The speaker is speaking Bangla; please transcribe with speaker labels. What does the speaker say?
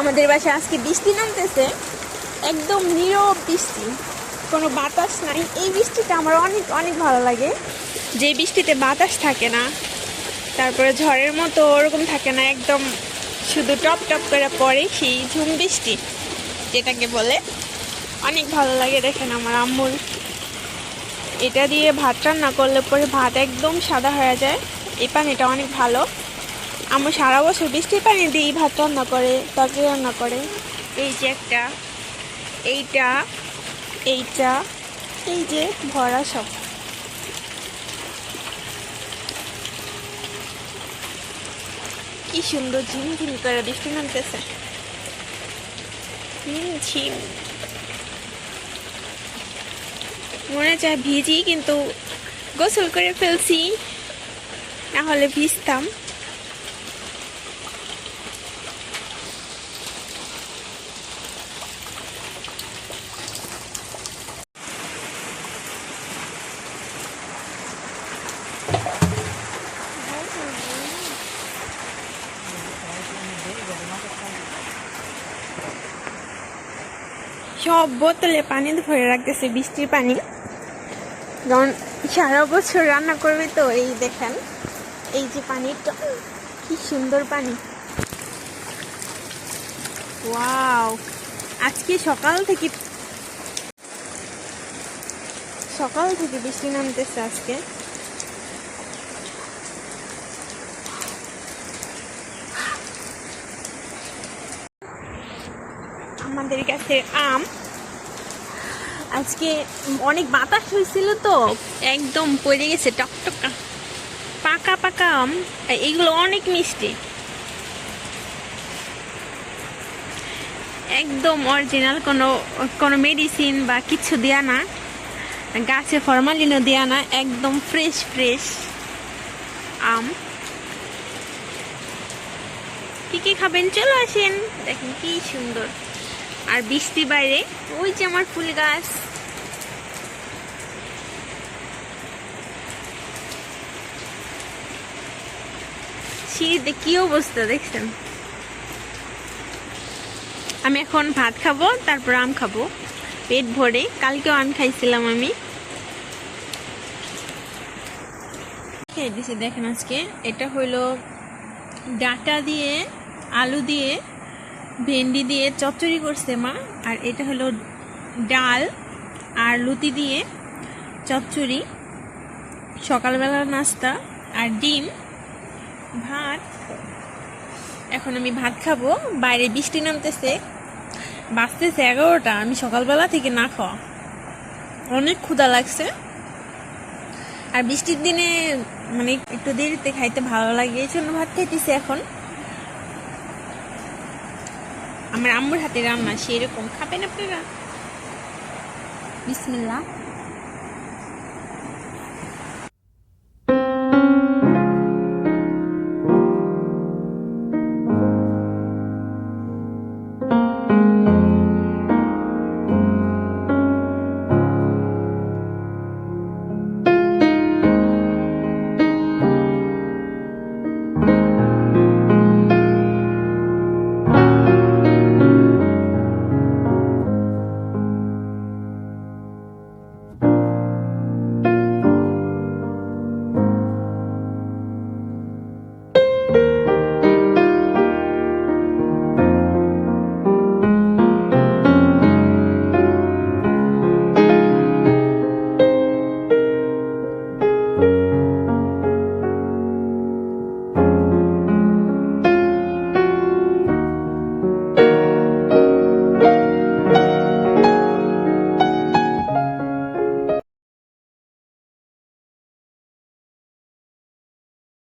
Speaker 1: আমাদের বাসায় আজকে বৃষ্টি নামতেছে। একদম নীরব বৃষ্টি। কোনো বাতাস নাই। এই বৃষ্টিটা আমার অনেক অনেক ভালো লাগে। যে বৃষ্টিতে বাতাস থাকে না, তারপরে ঝড়ের মতো ওরকম থাকে না, একদম শুধু টপ টপ করে পড়ে সেই ঝুম বৃষ্টি, যেটাকে বলে। অনেক ভালো লাগে দেখেন আমার আম্মুর। এটা দিয়ে ভাত রান্না করলে পরে ভাত একদম সাদা হয়ে যায়। এই পানিটা অনেক ভালো। আমার সারা বছর বৃষ্টির পানি দিয়েই ভাত রান্না করে, তরকারি রান্না করে। এই যে একটা, এইটা এইটা, এই যে ভরা সব। কি সুন্দর ঝিমঝিম করে বৃষ্টি নামতেছে। ঝিম মনে চায় ভিজি, কিন্তু গোসল করে ফেলছি, না হলে ভিজতাম। সব বোতলে পানি ভরে রাখতেছে বৃষ্টির পানি। কারণ সারা বছর রান্না করবে তো, এই দেখেন, এই যে পানিটা, কি সুন্দর পানি। ওয়াও, আজকে সকাল থেকে সকাল থেকে বৃষ্টি নামতেছে আজকে। আমাদের কাছে আম। আজকে অনেক বাতাস হয়েছিল তো। একদম পড়ে গেছে টকটকা পাকা পাকা আম। এগুলো অনেক মিষ্টি। একদম অরিজিনাল কোনো কোনো মেডিসিন বা কিছু দেয়া না। গাছে ফরমালিনও দেয়া না একদম ফ্রেশ ফ্রেশ আম। কি কি খাবেন? চলে আসেন দেখেন কি সুন্দর। আর বৃষ্টি বাইরে। ওই যে আমার ফুল গাছ। কি অবস্থা দেখছেন? আমি এখন ভাত খাব, তারপর আম খাব। পেট ভরে, কালকেও আম খাইছিলাম আমি। খেয়ে দিছি দেখেন আজকে, এটা হইল ডাটা দিয়ে, আলু দিয়ে ভেন্ডি দিয়ে চচ্চড়ি করছে মা, আর এটা হলো ডাল আর লুতি দিয়ে চচ্চড়ি সকালবেলার নাস্তা আর ডিম, ভাত। এখন আমি ভাত খাব, বাইরে বৃষ্টি নামতেছে বাঁচতেছে এগারোটা, আমি সকালবেলা থেকে না খাওয়া। অনেক ক্ষুধা লাগছে। আর বৃষ্টির দিনে মানে একটু দেরিতে খাইতে ভালো লাগে, এই জন্য ভাত খাইতেছি এখন। আমার আম্মুর হাতে রান্না সেরকম। খাবেন আপনারা? বিসমিল্লা